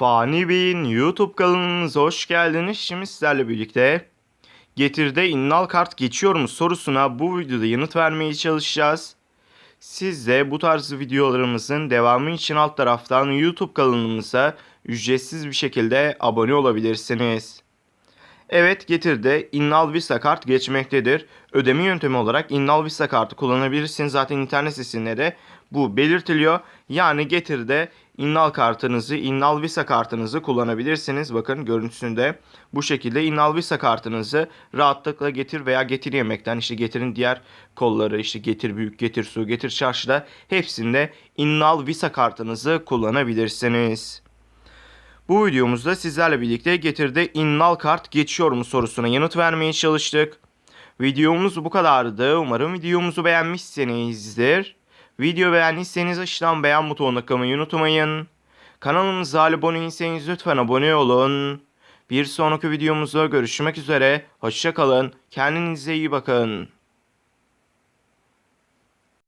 Fani Bey'in YouTube kanalımıza hoş geldiniz. Şimdi sizlerle birlikte Getir'de innal kart geçiyor mu sorusuna bu videoda yanıt vermeye çalışacağız. Siz de bu tarz videolarımızın devamı için alt taraftan YouTube kanalımıza ücretsiz bir şekilde abone olabilirsiniz. Evet Getir'de Innal Visa kart geçmektedir. Ödeme yöntemi olarak Innal Visa kartı kullanabilirsiniz. Zaten internet sitesinde de bu belirtiliyor. Yani Getir'de Innal kartınızı, Innal Visa kartınızı kullanabilirsiniz. Bakın görüntüsünde bu şekilde Innal Visa kartınızı rahatlıkla Getir veya Getir yemekten işte Getir'in diğer kolları işte Getir Büyük, Getir Su, Getir Çarşı'da hepsinde Innal Visa kartınızı kullanabilirsiniz. Bu videomuzda sizlerle birlikte getirde innal kart geçiyor mu sorusuna yanıt vermeye çalıştık. Videomuz bu kadardı. Umarım videomuzu beğenmişsinizdir. Video beğendiyseniz aşağıdan beğen butonuna tıklamayı unutmayın. Kanalımıza abone değilseniz lütfen abone olun. Bir sonraki videomuzda görüşmek üzere. Hoşçakalın. Kendinize iyi bakın.